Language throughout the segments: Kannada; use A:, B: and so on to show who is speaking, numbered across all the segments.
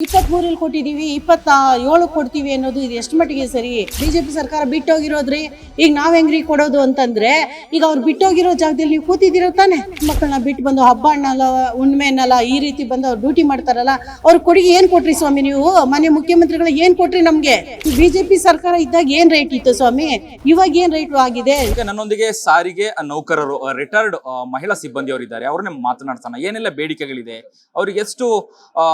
A: ಇಪ್ಪತ್ತ್ ಮೂರಲ್ಲಿ ಕೊಟ್ಟಿದೀವಿ ಇಪ್ಪತ್ತ ಏಳು ಕೊಡ್ತೀವಿ ಅನ್ನೋದು ಇದು ಎಷ್ಟು ಮಟ್ಟಿಗೆ ಸರಿ? ಬಿಜೆಪಿ ಸರ್ಕಾರ ಬಿಟ್ಟೋಗಿರೋದ್ರಿ ಈಗ ನಾವ್ ಹೆಂಗ್ರಿ ಕೊಡೋದು ಅಂತಂದ್ರೆ ಈಗ ಅವ್ರು ಬಿಟ್ಟೋಗಿರೋ ಜಾಗದಲ್ಲಿ ನೀವು ಕೂತಿದ್ದೀರೋ ತಾನೆ? ಮಕ್ಕಳನ್ನ ಬಿಟ್ಟು ಬಂದು ಹಬ್ಬ ಹಣ್ಣಲ್ಲ ಅನ್ನಲ್ಲ ಈ ರೀತಿ ಬಂದು ಅವ್ರು ಡ್ಯೂಟಿ ಮಾಡ್ತಾರಲ್ಲ ಅವ್ರ ಕೊಡುಗೆ ಏನ್ ಕೊಟ್ರಿ ಸ್ವಾಮಿ ನೀವು? ಮನೆ ಮುಖ್ಯಮಂತ್ರಿಗಳು ಏನ್ ಕೊಟ್ರಿ ನಮ್ಗೆ? ಬಿಜೆಪಿ ಸರ್ಕಾರ ಇದ್ದಾಗ ಏನ್ ರೇಟ್ ಇತ್ತು ಸ್ವಾಮಿ? ಇವಾಗ ಏನ್ ರೇಟ್ ಆಗಿದೆ?
B: ಈಗ ನನ್ನೊಂದಿಗೆ ಸಾರಿಗೆ ನೌಕರರು ರಿಟೈರ್ಡ್ ಮಹಿಳಾ ಸಿಬ್ಬಂದಿ ಇದ್ದಾರೆ ಅವ್ರನ್ನೇ ಮಾತನಾಡ್ತಾನೆ ಏನೆಲ್ಲ ಬೇಡಿಕೆಗಳಿದೆ? ಅವ್ರಿಗೆ ಎಷ್ಟು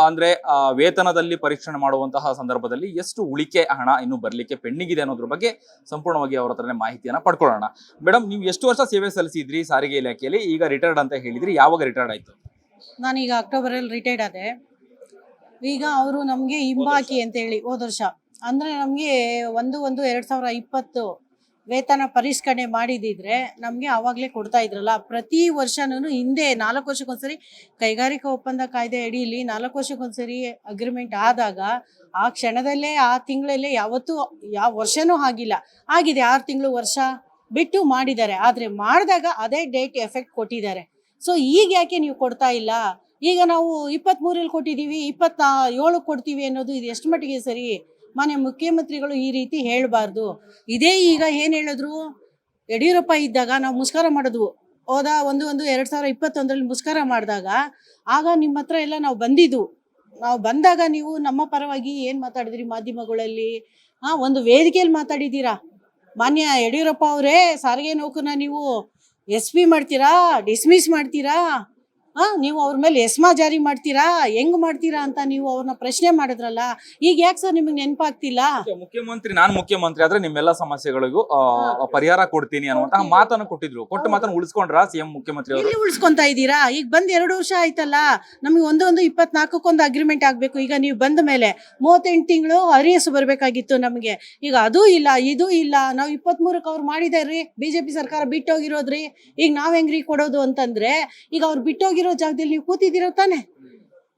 B: ಅಂದರೆ ಆ, ವೇತನದಲ್ಲಿ ಪರೀಕ್ಷಣೆ ಮಾಡುವಂತಹ ಸಂದರ್ಭದಲ್ಲಿ ಎಷ್ಟು ಉಳಿಕೆ ಹಣ ಇನ್ನು ಬರಲಿಕ್ಕೆ ಪೆಂಡಿಂಗ್ ಇದೆ ಅನ್ನೋದ್ರ ಬಗ್ಗೆ ಸಂಪೂರ್ಣವಾಗಿ ಅವರ ಹತ್ರನೇ ಮಾಹಿತಿಯನ್ನ ಪಡ್ಕೊಳ್ಳೋಣ. ಮೇಡಮ್ ನೀವು ಎಷ್ಟು ವರ್ಷ ಸೇವೆ ಸಲ್ಲಿಸಿದ್ರಿ ಸಾರಿಗೆ ಇಲಾಖೆಯಲ್ಲಿ? ಈಗ ರಿಟೈರ್ಡ್ ಅಂತ ಹೇಳಿದ್ರಿ ಯಾವಾಗ ರಿಟೈರ್ಡ್ ಆಯಿತು?
A: ನಾನೀಗ ಅಕ್ಟೋಬರಲ್ಲಿ ರಿಟೈರ್ಡ್ ಆದೆ. ಈಗ ಅವರು ನಮಗೆ ಹಿಂಬಾಕಿ ಅಂತೇಳಿ ಹೋದ ವರ್ಷ. ಅಂದರೆ ನಮಗೆ ಒಂದು ಒಂದು ಎರಡು ಸಾವಿರ ಇಪ್ಪತ್ತು ವೇತನ ಪರಿಷ್ಕರಣೆ ಮಾಡಿದಿದ್ರೆ ನಮಗೆ ಆವಾಗಲೇ ಕೊಡ್ತಾ ಇದ್ರಲ್ಲ. ಪ್ರತಿ ವರ್ಷನೂ ಹಿಂದೆ ನಾಲ್ಕು ವರ್ಷಕ್ಕೊಂದ್ಸರಿ ಕೈಗಾರಿಕಾ ಒಪ್ಪಂದ ಕಾಯ್ದೆ ಅಡಿಯಲ್ಲಿ ನಾಲ್ಕು ವರ್ಷಕ್ಕೊಂದ್ಸರಿ ಅಗ್ರಿಮೆಂಟ್ ಆದಾಗ ಆ ಕ್ಷಣದಲ್ಲೇ, ಆ ತಿಂಗಳಲ್ಲೇ ಯಾವತ್ತೂ ಯಾವ ವರ್ಷನೂ ಆಗಿಲ್ಲ. ಆಗಿದೆ, ಆರು ತಿಂಗಳು ವರ್ಷ ಬಿಟ್ಟು ಮಾಡಿದ್ದಾರೆ. ಆದರೆ ಮಾಡಿದಾಗ ಅದೇ ಡೇಟ್ ಎಫೆಕ್ಟ್ ಕೊಟ್ಟಿದ್ದಾರೆ. ಸೊ ಈಗ ಯಾಕೆ ನೀವು ಕೊಡ್ತಾ ಇಲ್ಲ? ಈಗ ನಾವು ಇಪ್ಪತ್ತ್ಮೂರಲ್ಲಿ ಕೊಟ್ಟಿದ್ದೀವಿ, ಇಪ್ಪತ್ತ ಏಳಕ್ಕೆ ಕೊಡ್ತೀವಿ ಅನ್ನೋದು ಇದು ಎಷ್ಟು ಮಟ್ಟಿಗೆ ಸರಿ? ಮನೆ ಮುಖ್ಯಮಂತ್ರಿಗಳು ಈ ರೀತಿ ಹೇಳಬಾರ್ದು. ಇದೇ ಈಗ ಏನು ಹೇಳಿದ್ರು? ಯಡಿಯೂರಪ್ಪ ಇದ್ದಾಗ ನಾವು ಮುಸ್ಕಾರ ಮಾಡಿದ್ವು ಹೋದ ಒಂದು ಒಂದು ಎರಡು ಸಾವಿರ ಇಪ್ಪತ್ತೊಂದರಲ್ಲಿ ಮುಸ್ಕಾರ ಮಾಡಿದಾಗ ಆಗ ನಿಮ್ಮ ಹತ್ರ ಎಲ್ಲ ನಾವು ಬಂದಿದ್ವು ನಾವು ಬಂದಾಗ ನೀವು ನಮ್ಮ ಪರವಾಗಿ ಏನು ಮಾತಾಡಿದ್ರಿ ಮಾಧ್ಯಮಗಳಲ್ಲಿ? ಹಾಂ, ಒಂದು ವೇದಿಕೆಯಲ್ಲಿ ಮಾತಾಡಿದ್ದೀರಾ? ಮಾನ್ಯ ಯಡಿಯೂರಪ್ಪ ಅವರೇ, ಸಾರಿಗೆ ನೌಕರನ್ನ ನೀವು ಎಸ್ ಪಿ ಮಾಡ್ತೀರಾ, ಡಿಸ್ಮಿಸ್ ಮಾಡ್ತೀರಾ? ಹಾ ನೀವು ಅವ್ರ ಮೇಲೆ ಎಸ್ಮಾ ಜಾರಿ ಮಾಡ್ತೀರಾ? ಹೆಂಗ್ ಮಾಡ್ತೀರಾ ಅಂತ ನೀವು ಅವ್ರನ್ನ ಪ್ರಶ್ನೆ ಮಾಡಿದ್ರಲ್ಲ ಈಗ ಯಾಕೆ ಸರ್ ನಿಮಗೆ ನೆನಪಾಗ್ತಿಲ್ಲ?
B: ಮುಖ್ಯಮಂತ್ರಿ ನಾನು ಮುಖ್ಯಮಂತ್ರಿ ಆದ್ರೆ ನಿಮ್ಮೆಲ್ಲ ಸಮಸ್ಯೆಗಳಿಗೂ ಆ, ಪರಿಹಾರ ಕೊಡ್ತೀನಿ ಅನ್ನುವಂತಹ ಮಾತನ್ನು ಕೊಟ್ಟಿದ್ರು. ಕೊಟ್ಟ ಮಾತನ್ನು ಉಳಿಸ್ಕೊಂಡ್ರ ಸಿಎಂ ಮುಖ್ಯಮಂತ್ರಿ ಅವರು?
A: ಎಲ್ಲಿ ಉಳಿಸ್ಕೊಂತ ಇದ್ದೀರಾ? ಈಗ ಬಂದ್ ಎರಡು ವರ್ಷ ಆಯ್ತಲ್ಲ ನಮಗೆ ಒಂದೊಂದು ಒಂದು ಇಪ್ಪತ್ನಾಲ್ಕಕ್ಕೊಂದು ಅಗ್ರಿಮೆಂಟ್ ಆಗ್ಬೇಕು. ಈಗ ನೀವು ಬಂದ ಮೇಲೆ ಮೂವತ್ತೆಂಟು ತಿಂಗಳು ಅರಿಯಸ್ ಬರ್ಬೇಕಾಗಿತ್ತು ನಮಗೆ. ಈಗ ಅದೂ ಇಲ್ಲ ಇದೂ ಇಲ್ಲ. ನಾವು ಇಪ್ಪತ್ಮೂರಕ್ಕೆ ಅವ್ರು ಮಾಡಿದಾರ್ರಿ. ಬಿಜೆಪಿ ಸರ್ಕಾರ ಬಿಟ್ಟೋಗಿರೋದ್ರಿ. ಈಗ ನಾವ್ ಹೆಂಗ್ರಿ ಕೊಡೋದು ಅಂತಂದ್ರೆ ಈಗ ಅವ್ರು ಬಿಟ್ಟೋಗಿರೋ ಜಾಗದಲ್ಲಿ ನೀವು ಕೂತಿದ್ದೀರೋ ತಾನೆ?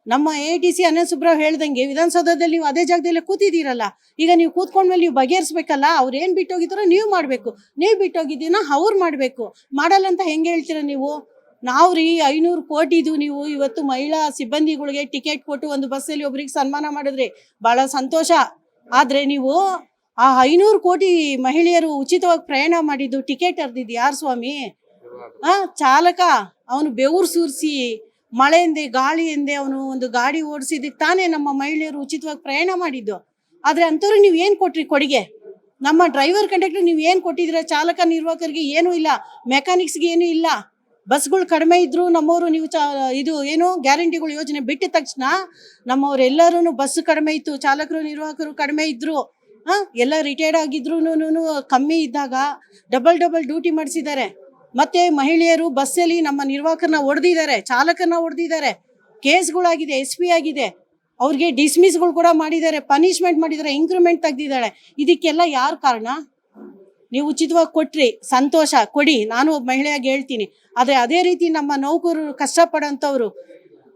A: ನಮ್ಮ A T C Ananth Subrao ಹೇಳ್ದಂಗೆ ವಿಧಾನಸೌಧದಲ್ಲಿ ನೀವು ಅದೇ ಜಾಗದಲ್ಲಿ ಕೂತಿದ್ದೀರಲ್ಲ, ಈಗ ನೀವು ಕೂತ್ಕೊಂಡ್ಮೇಲೆ ನೀವು ಬಗೆಹರಿಸ್ಬೇಕಲ್ಲ, ಅವ್ರು ಏನ್ ಬಿಟ್ಟೋಗಿದ್ದಾರೋ ನೀವು ಮಾಡ್ಬೇಕು. ನೀವು ಬಿಟ್ಟೋಗಿದ್ದೀನ ಅವ್ರು ಮಾಡ್ಬೇಕು. ಮಾಡಲ್ಲ ಅಂತ ಹೆಂಗೆ ಹೇಳ್ತೀರ ನೀವು? ನಾವು ರೀ ಐನೂರು ಕೋಟಿದು ನೀವು ಇವತ್ತು ಮಹಿಳಾ ಸಿಬ್ಬಂದಿಗಳಿಗೆ ಟಿಕೆಟ್ ಕೊಟ್ಟು ಒಂದು ಬಸ್ಸಲ್ಲಿ ಒಬ್ರಿಗೆ ಸನ್ಮಾನ ಮಾಡಿದ್ರಿ ಬಹಳ ಸಂತೋಷ. ಆದ್ರೆ ನೀವು ಆ ಐನೂರು ಕೋಟಿ ಮಹಿಳೆಯರು ಉಚಿತವಾಗಿ ಪ್ರಯಾಣ ಮಾಡಿದ್ದು ಟಿಕೆಟ್ ಅರ್ದಿದ್ದು ಯಾರು ಸ್ವಾಮಿ? ಆ ಚಾಲಕ, ಅವನು ಬೆವರು ಸುರಿಸಿ, ಮಳೆಯಿಂದ, ಗಾಳಿಯಿಂದ ಅವನು ಒಂದು ಗಾಡಿ ಓಡಿಸಿದಕ್ಕೆ ತಾನೇ ನಮ್ಮ ಮಹಿಳೆಯರು ಉಚಿತವಾಗಿ ಪ್ರಯಾಣ ಮಾಡಿದ್ದು. ಆದ್ರೆ ಅಂಥವ್ರಿಗೆ ನೀವು ಏನು ಕೊಟ್ರಿ ಕೊಡುಗೆ? ನಮ್ಮ ಡ್ರೈವರ್ ಕಂಡಕ್ಟರ್ ನೀವು ಏನು ಕೊಟ್ಟಿದ್ದೀರಾ? ಚಾಲಕ, ನಿರ್ವಾಹಕರಿಗೆ ಏನೂ ಇಲ್ಲ ಮೆಕ್ಯಾನಿಕ್ಸ್ಗೆ ಏನೂ ಇಲ್ಲ. ಬಸ್ಗಳು ಕಡಿಮೆ ಇದ್ರು ನಮ್ಮವರು ನೀವು ಚಾ, ಇದು ಏನು ಗ್ಯಾರಂಟಿಗಳು ಯೋಜನೆ ಬಿಟ್ಟ ತಕ್ಷಣ ನಮ್ಮವರೆಲ್ಲರೂ ಬಸ್ ಕಡಿಮೆ ಇತ್ತು, ಚಾಲಕರು, ನಿರ್ವಾಹಕರು ಕಡಿಮೆ ಇದ್ರು. ಹಾ, ಎಲ್ಲ ರಿಟೈರ್ಡ್ ಆಗಿದ್ರು ಕಮ್ಮಿ ಇದ್ದಾಗ ಡಬಲ್ ಡಬಲ್ ಡ್ಯೂಟಿ ಮಾಡಿಸಿದ್ದಾರೆ. ಮತ್ತೆ ಮಹಿಳೆಯರು ಬಸ್ಸಲ್ಲಿ ನಮ್ಮ ನಿರ್ವಾಹಕರನ್ನ ಹೊಡೆದಿದ್ದಾರೆ ಚಾಲಕರನ್ನ ಹೊಡೆದಿದ್ದಾರೆ, ಕೇಸ್ಗಳಾಗಿದೆ, ಎಸ್ ಪಿ ಆಗಿದೆ. ಅವ್ರಿಗೆ ಡಿಸ್ಮಿಸ್ಗಳು ಕೂಡ ಮಾಡಿದ್ದಾರೆ ಪನಿಷ್ಮೆಂಟ್ ಮಾಡಿದ್ದಾರೆ ಇಂಕ್ರಿಮೆಂಟ್ ತೆಗ್ದಿದ್ದಾಳೆ ಇದಕ್ಕೆಲ್ಲ ಯಾರು ಕಾರಣ? ನೀವು ಉಚಿತವಾಗಿ ಕೊಟ್ರಿ, ಸಂತೋಷ, ಕೊಡಿ. ನಾನು ಒಬ್ಬ ಮಹಿಳೆಯಾಗಿ ಹೇಳ್ತೀನಿ. ಆದರೆ ಅದೇ ರೀತಿ ನಮ್ಮ ನೌಕರರು ಕಷ್ಟಪಡೋಂಥವ್ರು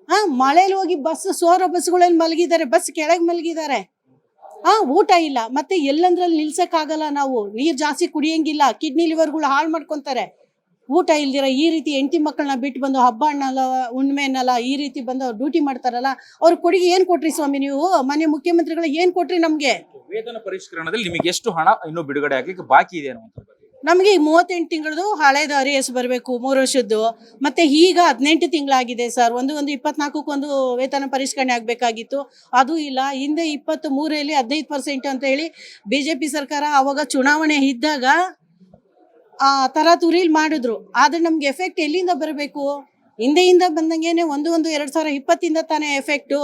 A: ಹಾಂ ಮಳೆಯಲ್ಲಿ ಹೋಗಿ ಬಸ್ ಸೋರ ಬಸ್ಗಳಲ್ಲಿ ಮಲಗಿದ್ದಾರೆ, ಬಸ್ ಕೆಳಗೆ ಮಲಗಿದ್ದಾರೆ. ಹಾಂ ಊಟ ಇಲ್ಲ. ಮತ್ತೆ ಎಲ್ಲಂದ್ರಲ್ಲಿ ನಿಲ್ಸಕ್ಕಾಗಲ್ಲ ನಾವು. ನೀರ್ ಜಾಸ್ತಿ ಕುಡಿಯಂಗಿಲ್ಲ. ಕಿಡ್ನಿ ಲಿವರ್ಗಳು ಹಾಳು ಮಾಡ್ಕೊಂತಾರೆ. ಊಟ ಇಲ್ದಿರ ಈ ರೀತಿ ಹೆಂಡತಿ ಮಕ್ಕಳನ್ನ ಬಿಟ್ಟು ಬಂದು ಹಬ್ಬ ಹಣ್ಣಲ್ಲ ಅನ್ನಲ್ಲ ಈ ರೀತಿ ಬಂದು ಅವ್ರು ಡ್ಯೂಟಿ ಮಾಡ್ತಾರಲ್ಲ ಅವ್ರ ಕೊಡುಗೆ ಏನ್ ಕೊಟ್ರಿ ಸ್ವಾಮಿ ನೀವು? ಮನೆ ಮುಖ್ಯಮಂತ್ರಿಗಳು ಏನ್ ಕೊಟ್ರಿ ನಮ್ಗೆ?
B: ವೇತನ ಪರಿಷ್ಕರಣದಲ್ಲಿ ನಿಮಗೆ ಎಷ್ಟು ಹಣ ಇನ್ನು ಬಿಡುಗಡೆ ಆಗ್ಲಿಕ್ಕೆ ಬಾಕಿ ಇದೆ ನಮಗೆ
A: ನಮಗೆ ಮೂವತ್ತೆಂಟು ತಿಂಗಳದು ಹಳೇದು ಅರಿಯಸ್ ಬರಬೇಕು ಮೂರು ವರ್ಷದ್ದು. ಮತ್ತೆ ಈಗ ಹದಿನೆಂಟು ತಿಂಗಳಾಗಿದೆ ಸರ್. ಒಂದು ಒಂದು ಇಪ್ಪತ್ನಾಲ್ಕಕ್ಕೊಂದು ವೇತನ ಪರಿಷ್ಕರಣೆ ಆಗಬೇಕಾಗಿತ್ತು. ಅದು ಇಲ್ಲ. ಹಿಂದೆ ಇಪ್ಪತ್ತು ಮೂರಲ್ಲಿ ಹದಿನೈದು ಪರ್ಸೆಂಟ್ ಅಂತ ಹೇಳಿ ಬಿ ಜೆ ಪಿ ಸರ್ಕಾರ ಅವಾಗ ಚುನಾವಣೆ ಇದ್ದಾಗ ಆ ತರಾತುರಿಲಿ ಮಾಡಿದ್ರು. ಆದ್ರೆ ನಮ್ಗೆ ಎಫೆಕ್ಟ್ ಎಲ್ಲಿಂದ ಬರಬೇಕು? ಹಿಂದೆಯಿಂದ ಬಂದಂಗೆನೆ ಒಂದು ಒಂದು ಎರಡ್ ಸಾವಿರ ಇಪ್ಪತ್ತಿಂದ ತಾನೇ ಎಫೆಕ್ಟು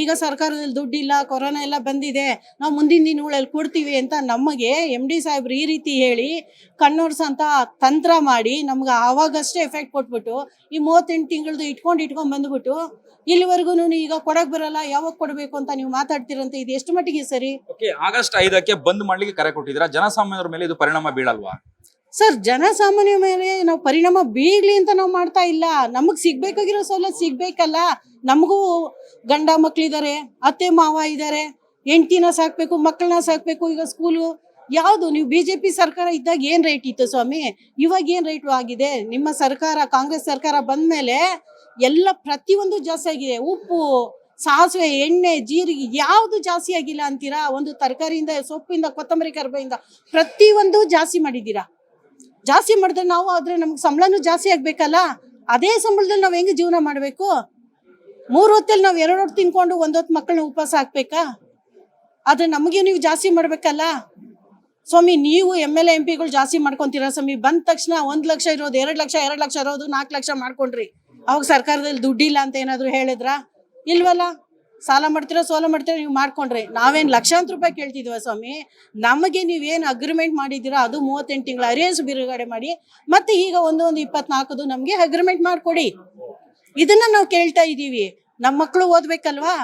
A: ಈಗ ಸರ್ಕಾರದಲ್ಲಿ ದುಡ್ಡಿಲ್ಲ, ಕೊರೋನಾ ಎಲ್ಲ ಬಂದಿದೆ. ನಾವು ಮುಂದಿನ ದಿನಗಳಲ್ಲಿ ಕೊಡ್ತೀವಿ ಅಂತ ನಮಗೆ ಎಂ ಡಿ ಸಾಹೇಬ್ರು ಈ ರೀತಿ ಹೇಳಿ ಕಣ್ಣೋರ್ಸಂತ ತಂತ್ರ ಮಾಡಿ ನಮ್ಗೆ ಆವಾಗಷ್ಟೇ ಎಫೆಕ್ಟ್ ಕೊಟ್ಬಿಟ್ಟು ಈ ಮೂವತ್ತೆಂಟು ತಿಂಗಳದು ಇಟ್ಕೊಂಡು ಇಟ್ಕೊಂಡು ಬಂದ್ಬಿಟ್ಟು ಇಲ್ಲಿವರೆಗೂ ಈಗ ಕೊಡಕ್ ಬರಲ್ಲ, ಯಾವಾಗ ಕೊಡಬೇಕು ಅಂತ ನೀವು ಮಾತಾಡ್ತೀರಂತ? ಇದು ಎಷ್ಟು ಮಟ್ಟಿಗೆ ಸರಿ?
B: ಆಗಸ್ಟ್ ಐದಕ್ಕೆ ಬಂದ್ ಮಾಡ್ಲಿಕ್ಕೆ ಕರೆ ಕೊಟ್ಟಿದ್ರ ಜನಸಾಮಾನ್ಯರ ಮೇಲೆ ಇದು ಪರಿಣಾಮ ಬೀಳಲ್ವಾ?
A: ಸರ್, ಜನಸಾಮಾನ್ಯ ಮೇಲೆ ನಾವು ಪರಿಣಾಮ ಬೀಗ್ಲಿ ಅಂತ ನಾವು ಮಾಡ್ತಾ ಇಲ್ಲ. ನಮಗ್ ಸಿಗ್ಬೇಕಾಗಿರೋ ಸವಲತ್ತು ಸಿಗ್ಬೇಕಲ್ಲ. ನಮಗೂ ಗಂಡ ಮಕ್ಳಿದ್ದಾರೆ ಅತ್ತೆ ಮಾವ ಇದ್ದಾರೆ ಹೆಂಡ್ತಿನ ಸಾಕ್ಬೇಕು ಮಕ್ಕಳನ್ನ ಸಾಕ್ಬೇಕು, ಈಗ ಸ್ಕೂಲು. ಯಾವುದು? ನೀವು ಬಿ ಜೆ ಪಿ ಸರ್ಕಾರ ಇದ್ದಾಗ ಏನು ರೇಟ್ ಇತ್ತು ಸ್ವಾಮಿ? ಇವಾಗ ಏನು ರೇಟು ಆಗಿದೆ? ನಿಮ್ಮ ಸರ್ಕಾರ, ಕಾಂಗ್ರೆಸ್ ಸರ್ಕಾರ ಬಂದ ಮೇಲೆ ಎಲ್ಲ ಪ್ರತಿಯೊಂದು ಜಾಸ್ತಿ ಆಗಿದೆ. ಉಪ್ಪು, ಸಾಸಿವೆ, ಎಣ್ಣೆ, ಜೀರಿಗೆ ಯಾವುದು ಜಾಸ್ತಿ ಆಗಿಲ್ಲ ಅಂತೀರಾ? ಒಂದು ತರಕಾರಿಯಿಂದ, ಸೊಪ್ಪಿಂದ, ಕೊತ್ತಂಬರಿ ಕರ್ಬೇಯಿಂದ ಪ್ರತಿಯೊಂದು ಜಾಸ್ತಿ ಮಾಡಿದ್ದೀರಾ? ಜಾಸ್ತಿ ಮಾಡಿದ್ರೆ ನಾವು ಆದ್ರೆ ನಮ್ಗೆ ಸಂಬಳನೂ ಜಾಸ್ತಿ ಆಗ್ಬೇಕಲ್ಲ? ಅದೇ ಸಂಬಳದಲ್ಲಿ ನಾವು ಹೆಂಗೆ ಜೀವನ ಮಾಡಬೇಕು? ಮೂರು ಹೊತ್ತಲ್ಲಿ ನಾವು ಎರಡು ಹೊತ್ತು ತಿನ್ಕೊಂಡು ಒಂದೊತ್ತು ಮಕ್ಕಳನ್ನ ಉಪವಾಸ ಹಾಕ್ಬೇಕಾ? ಆದ್ರೆ ನಮಗೆ ನೀವು ಜಾಸ್ತಿ ಮಾಡ್ಬೇಕಲ್ಲ? ಸ್ವಾಮಿ, ನೀವು ಎಂ ಎಲ್ ಎಂ ಪಿಗಳು ಜಾಸ್ತಿ ಮಾಡ್ಕೊಂತೀರಾ ಸ್ವಾಮಿ? ಬಂದ ತಕ್ಷಣ ಒಂದು ಲಕ್ಷ ಇರೋದು, ಎರಡು ಲಕ್ಷ ಎರಡು ಲಕ್ಷ ಇರೋದು ನಾಲ್ಕು ಲಕ್ಷ ಮಾಡ್ಕೊಂಡ್ರಿ. ಅವಾಗ ಸರ್ಕಾರದಲ್ಲಿ ದುಡ್ಡಿಲ್ಲ ಅಂತ ಏನಾದರೂ ಹೇಳಿದ್ರಾ? ಇಲ್ವಲ್ಲ? ಸಾಲ ಮಾಡ್ತೀರೋ ಸೋಲ ಮಾಡ್ತೀರೋ ನೀವು ಮಾಡ್ಕೊಂಡ್ರಿ. ನಾವೇನ್ ಲಕ್ಷಾಂತರ ರೂಪಾಯಿ ಕೇಳ್ತಿದ್ವ ಸ್ವಾಮಿ? ನಮಗೆ ನೀವೇನು ಅಗ್ರಿಮೆಂಟ್ ಮಾಡಿದ್ದೀರಾ? ಅದು ಮೂವತ್ತೆಂಟು ತಿಂಗಳ ಅರಿಯನ್ಸ್ ಬಿಡುಗಡೆ ಮಾಡಿ ಮತ್ತೆ ಈಗ ಒಂದು ಒಂದು ಇಪ್ಪತ್ನಾಲ್ಕದು ನಮಗೆ ಅಗ್ರಿಮೆಂಟ್ ಮಾಡ್ಕೊಡಿ. ಇದನ್ನ ನಾವು ಕೇಳ್ತಾ ಇದ್ದೀವಿ. ನಮ್ಮ ಮಕ್ಕಳು ಓದ್ಬೇಕಲ್ವಾ?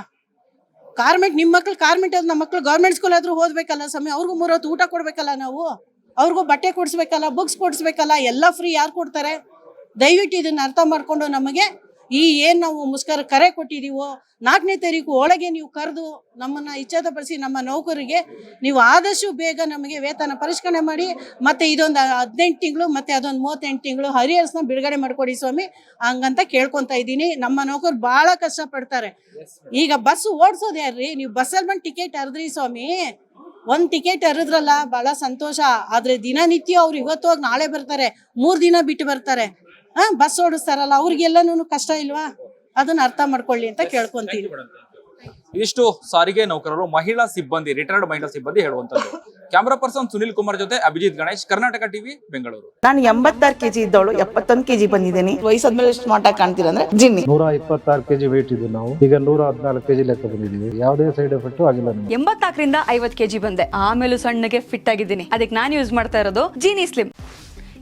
A: ಕಾರ್ಮೆಂಟ್ ನಿಮ್ಮ ಮಕ್ಳು ಕಾರ್ಮೆಂಟ್ ನಮ್ಮ ಮಕ್ಳು ಗೌರ್ಮೆಂಟ್ ಸ್ಕೂಲ್ ಆದ್ರೂ ಓದ್ಬೇಕಲ್ಲ ಸ್ವಾಮಿ? ಅವ್ರಿಗೂ ಮೂರತ್ತು ಊಟ ಕೊಡ್ಬೇಕಲ್ಲ ನಾವು? ಅವ್ರಿಗೂ ಬಟ್ಟೆ ಕೊಡಿಸ್ಬೇಕಲ್ಲ ಬುಕ್ಸ್ ಕೊಡಿಸ್ಬೇಕಲ್ಲ, ಎಲ್ಲ ಫ್ರೀ ಯಾರು ಕೊಡ್ತಾರೆ? ದಯವಿಟ್ಟು ಇದನ್ನ ಅರ್ಥ ಮಾಡ್ಕೊಂಡು ನಮಗೆ ಈ ಏನ್ ನಾವು ಮುಸ್ಕರ ಕರೆ ಕೊಟ್ಟಿದೀವೋ, ನಾಲ್ಕನೇ ತಾರೀಕು ಒಳಗೆ ನೀವು ಕರೆದು ನಮ್ಮನ್ನ ಇಚ್ಛಾತಪಡಿಸಿ ನಮ್ಮ ನೌಕರಿಗೆ ನೀವು ಆದಷ್ಟು ಬೇಗ ನಮಗೆ ವೇತನ ಪರಿಷ್ಕರಣೆ ಮಾಡಿ, ಮತ್ತೆ ಇದೊಂದು ಹದಿನೆಂಟು ತಿಂಗಳು, ಮತ್ತೆ ಅದೊಂದು ಮೂವತ್ತೆಂಟು ತಿಂಗಳು ಹರಿಹರ್ಸ್ನ ಬಿಡುಗಡೆ ಮಾಡ್ಕೊಡಿ ಸ್ವಾಮಿ, ಹಂಗಂತ ಕೇಳ್ಕೊಂತ ಇದ್ದೀನಿ. ನಮ್ಮ ನೌಕರು ಕಷ್ಟ ಪಡ್ತಾರೆ ಈಗ ಬಸ್ ಓಡಿಸೋದು ಯಾರ್ರಿ? ನೀವು ಬಸ್ಸಲ್ಲಿ ಬಂದು ಟಿಕೆಟ್ ಅರ್ದ್ರಿ ಸ್ವಾಮಿ. ಒಂದ್ ಟಿಕೆಟ್ ಹರಿದ್ರಲ್ಲ ಬಹಳ ಸಂತೋಷ. ಆದ್ರೆ ದಿನನಿತ್ಯ ಅವ್ರು ಇವತ್ತು ಹೋಗಿ ನಾಳೆ ಬರ್ತಾರೆ, ಮೂರ್ ದಿನ ಬಿಟ್ಟು ಬರ್ತಾರೆ. ಹಾ ಬಸ್ ಓಡಿಸ್ತಾರಲ್ಲ ಅವ್ರಿಗೆಲ್ಲನೂ ಕಷ್ಟ ಇಲ್ವಾ? ಅದನ್ನ ಅರ್ಥ ಮಾಡ್ಕೊಳ್ಳಿ ಅಂತ ಕೇಳ್ಕೊಂತೀನಿ
B: ಇಷ್ಟು ಸಾರಿಗೆ ನೌಕರರು ಮಹಿಳಾ ಸಿಬ್ಬಂದಿ ರಿಟೈರ್ಡ್ ಮಹಿಳಾ ಸಿಬ್ಬಂದಿ ಹೇಳುವಂತದ್ದು ಕ್ಯಾಮರಾ ಪರ್ಸನ್ ಸುನಿಲ್ ಕುಮಾರ್ ಜೊತೆ ಅಭಿಜಿತ್ ಗಣೇಶ್ ಕರ್ನಾಟಕ ಟಿವಿ ಬೆಂಗಳೂರು.
C: ನಾನು ಎಂಬತ್ತಾರು ಕೆಜಿ ಇದ್ದವಳು ಎಪ್ಪತ್ತೊಂದು ಕೆಜಿ ಬಂದಿದ್ದೀನಿ. ವಯಸ್ಸಾದ್ಮೇಲೆ ಸ್ಮಾರ್ಟ್ ಆಗಿ ಕಾಣ್ತೀರ ಅಂದ್ರೆ ಜಿನ್ನಿ.
D: ನೂರ ಇಪ್ಪತ್ತಾರು ಕೆಜಿ ವೇಟ್ ಇದ್ದು ನಾವು. ಈಗ ನೂರ ಹದಿನಾಲ್ಕು ಕೆಜಿ ಲೆಕ್ಕ ಬಂದಿದ್ದೀವಿ. ಯಾವುದೇ ಸೈಡ್ ಎಫೆಕ್ಟ್ ಆಗಿಲ್ಲ
E: ಎಂಬತ್ನಾಲ್ಕರಿಂದ ಐವತ್ ಕೆಜಿ ಬಂದೆ. ಆಮೇಲೆ ಸಣ್ಣಗೆ ಫಿಟ್ ಆಗಿದ್ದೀನಿ. ಅದಕ್ಕೆ ನಾನು ಯೂಸ್ ಮಾಡ್ತಾ ಇರೋದು ಜೀನಿ ಸ್ಲಿಮ್